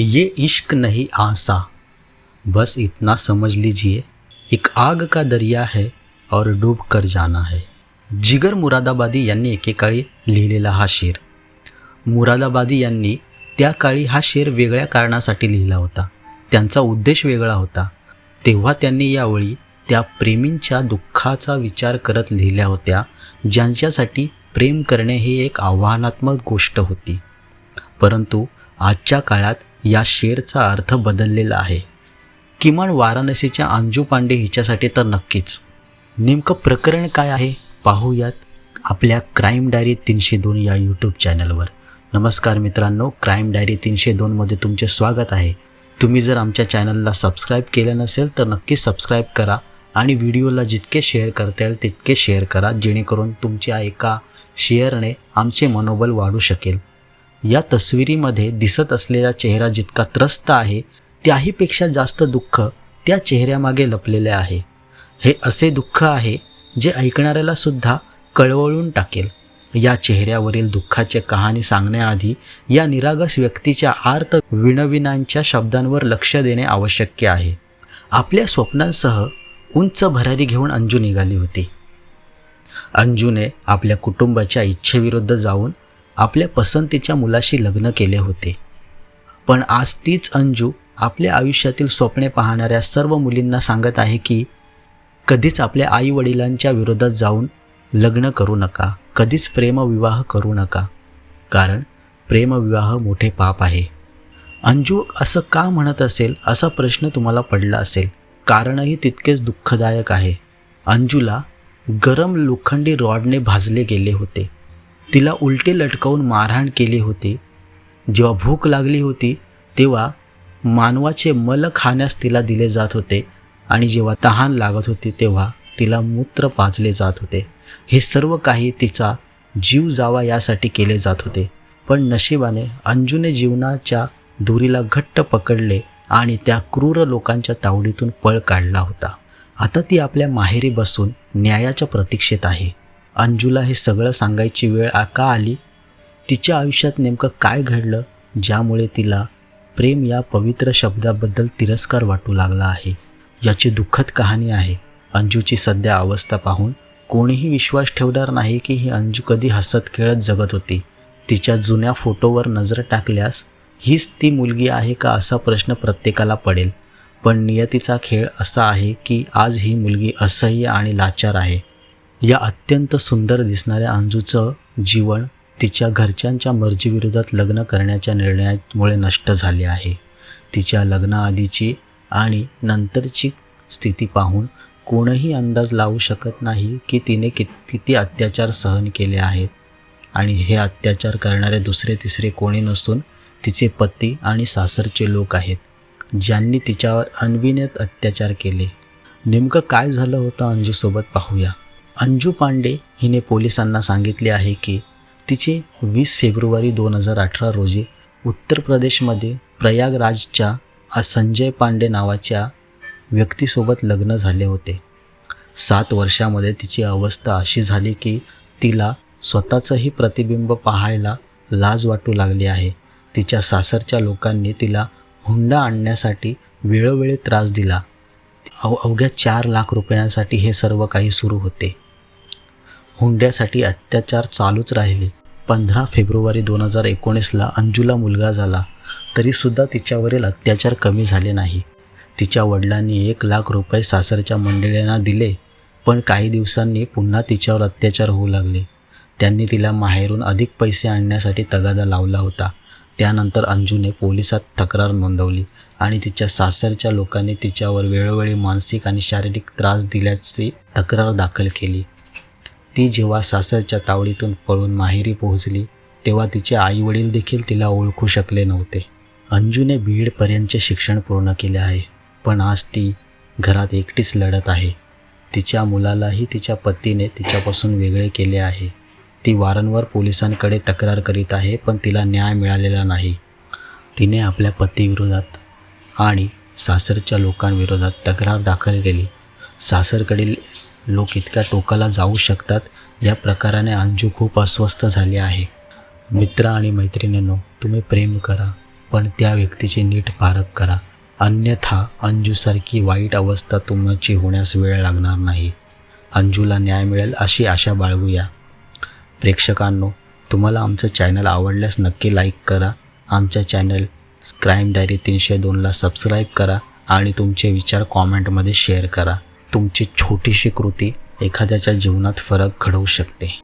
ये इश्क नहीं आसा। बस इतना समझ लीजिए एक आग का दरिया है और डूब कर जाना है। जिगर मुरादाबादी यांनी एकेकाळी लिहिलेला हा शेर। मुरादाबादी यांनी त्या काळी हा शेर वेगळ्या कारणासाठी लिहिला होता। त्यांचा उद्देश वेगळा होता। तेव्हा त्यांनी यावेळी त्या प्रेमींच्या दुःखाचा विचार करत लिहिल्या होत्या ज्यांच्यासाठी प्रेम करणे ही एक आव्हानात्मक गोष्ट होती. परंतु आजच्या काळात या शेरचा अर्थ बदललेला आहे. किमान वाराणसीच्या अंजू पांडे हिच्यासाठी तर नक्कीच. नेमकं प्रकरण काय आहे? पाहूयात आपल्या क्राईम डायरी तीनशे दोन या यूट्यूब चॅनलवर. नमस्कार मित्रांनो क्राईम डायरी तीनशे दोनमध्ये तुमचे स्वागत आहे. तुम्ही जर आमच्या चॅनलला सबस्क्राईब केलं नसेल तर नक्की सबस्क्राईब करा आणि व्हिडिओला जितके शेअर करता येईल तितके शेअर करा जेणेकरून तुमच्या एका शेअरने आमचे मनोबल वाढू शकेल. या तस्विरीमध्ये दिसत असलेला चेहरा जितका त्रस्त आहे त्याहीपेक्षा जास्त दुःख त्या चेहऱ्यामागे लपलेले आहे. हे असे दुःख आहे जे ऐकणाऱ्याला सुद्धा कळवळून टाकेल. या चेहऱ्यावरील दुःखाची कहाणी सांगण्याआधी या निरागस व्यक्तीच्या आर्त विणविनांच्या शब्दांवर लक्ष देणे आवश्यक आहे. आपल्या स्वप्नांसह उंच भरारी घेऊन अंजू निघाली होती. अंजूने आपल्या कुटुंबाच्या इच्छेविरुद्ध जाऊन आपल्या पसंतीच्या मुलाशी लग्न केले होते. पण आज तीच अंजू आपल्या आयुष्यातील स्वप्ने पाहणाऱ्या सर्व मुलींना सांगत आहे की कधीच आपल्या आईवडिलांच्या विरोधात जाऊन लग्न करू नका. कधीच प्रेमविवाह करू नका. कारण प्रेमविवाह मोठे पाप आहे. अंजू असं का म्हणत असेल? असा प्रश्न तुम्हाला पडला असेल. कारणही तितकेच दुःखदायक आहे. अंजूला गरम लोखंडी रॉडने भाजले गेले होते. तिला उलटे लटकवून मारहाण केली होती. जेव्हा भूक लागली होती तेव्हा मानवाचे मल खाण्यास तिला दिले जात होते आणि जेव्हा तहान लागत होती तेव्हा तिला मूत्र पाजले जात होते. हे सर्व काही तिचा जीव जावा यासाठी केले जात होते. पण नशिबाने अंजूने जीवनाच्या दोरीला घट्ट पकडले आणि त्या क्रूर लोकांच्या तावडीतून पळ काढला होता. आता ती आपल्या माहेरी बसून न्यायाच्या प्रतीक्षेत आहे. अंजूला हे सगळं सांगायची वेळ का आली. तिच्या आयुष्यात नेमकं काय घडलं ज्यामुळे तिला प्रेम या पवित्र शब्दाबद्दल तिरस्कार वाटू लागला आहे? याची दुःखद कहाणी आहे. अंजूची सध्या अवस्था पाहून कोणीही विश्वास ठेवणार नाही की ही अंजू कधी हसत खेळत जगत होती. तिच्या जुन्या फोटोवर नजर टाकल्यास हीच ती मुलगी आहे का? असा प्रश्न प्रत्येकाला पडेल. पण नियतीचा खेळ असा आहे की आज ही मुलगी असह्य आणि लाचार आहे. या अत्यंत सुंदर दिसणाऱ्या अंजूचं जीवन तिच्या घरच्यांच्या मर्जीविरोधात लग्न करण्याच्या निर्णयामुळे नष्ट झाले आहे. तिच्या लग्नाआधीची आणि नंतरची स्थिती पाहून कोणही अंदाज लावू शकत नाही की तिने कित किती अत्याचार सहन केले आहेत. आणि हे अत्याचार करणारे दुसरे तिसरे कोणी नसून तिचे पती आणि सासरचे लोक आहेत ज्यांनी तिच्यावर अनविनत अत्याचार केले. नेमकं काय झालं होतं अंजूसोबत पाहूया. अंजू पांडे हिने पोलिसांना सांगितले आहे की तिचे वीस फेब्रुवारी दोन हजार अठरा रोजी उत्तर प्रदेशमध्ये प्रयागराजच्या संजय पांडे नावाच्या व्यक्तीसोबत लग्न झाले होते. सात वर्षामध्ये तिची अवस्था अशी झाली की तिला स्वतःचंही प्रतिबिंब पाहायला लाज वाटू लागली आहे. तिच्या सासरच्या लोकांनी तिला हुंडा आणण्यासाठी वेळोवेळी त्रास दिला. अव अवघ्या चार लाख रुपयांसाठी हे सर्व काही सुरू होते. हुंड्यासाठी अत्याचार चालूच राहिले. पंधरा फेब्रुवारी दोन हजार एकोणीसला अंजूला मुलगा झाला. तरीसुद्धा तिच्यावरील अत्याचार कमी झाले नाही. तिच्या वडिलांनी एक लाख रुपये सासरच्या मंडळींना दिले पण काही दिवसांनी पुन्हा तिच्यावर अत्याचार होऊ लागले. त्यांनी तिला माहेरून अधिक पैसे आणण्यासाठी तगादा लावला होता. त्यानंतर अंजूने पोलिसात तक्रार नोंदवली आणि तिच्या सासरच्या लोकांनी तिच्यावर वेळोवेळी मानसिक आणि शारीरिक त्रास दिल्याची तक्रार दाखल केली. ती जेव्हा सासरच्या तावडीतून पळून माहेरी पोहोचली तेव्हा तिचे आईवडील देखील तिला ओळखू शकले नव्हते. अंजूने बीडपर्यंतचे शिक्षण पूर्ण केले आहे पण आज ती घरात एकटीच लढत आहे. तिच्या मुलालाही तिच्या पतीने तिच्यापासून वेगळे केले आहे. ती वारंवार पोलिसांकडे तक्रार करीत आहे पण तिला न्याय मिळालेला नाही. तिने आपल्या पतीविरोधात आणि सासरच्या लोकांविरोधात तक्रार दाखल केली. सासरकडील लोक इतक्या टोकाला जाऊ शकतात? या प्रकाराने अंजू खूप अस्वस्थ झाली आहे. मित्र आणि मैत्रिणींनो तुम्ही प्रेम करा पण त्या व्यक्तीची नीट पारख करा. अन्यथा अंजूसारखी वाईट अवस्था तुमची होण्यास वेळ लागणार नाही. अंजूला न्याय मिळेल अशी आशा बाळगूया. प्रेक्षकांनो तुम्हाला आमचं चॅनल आवडल्यास नक्की लाईक करा. आमच्या चॅनल क्राईम डायरी तीनशे दोनला सबस्क्राईब करा आणि तुमचे विचार कॉमेंटमध्ये शेअर करा. तुमची छोटीशी कृती एखाद्याच्या जीवनात फरक घडवू शकते.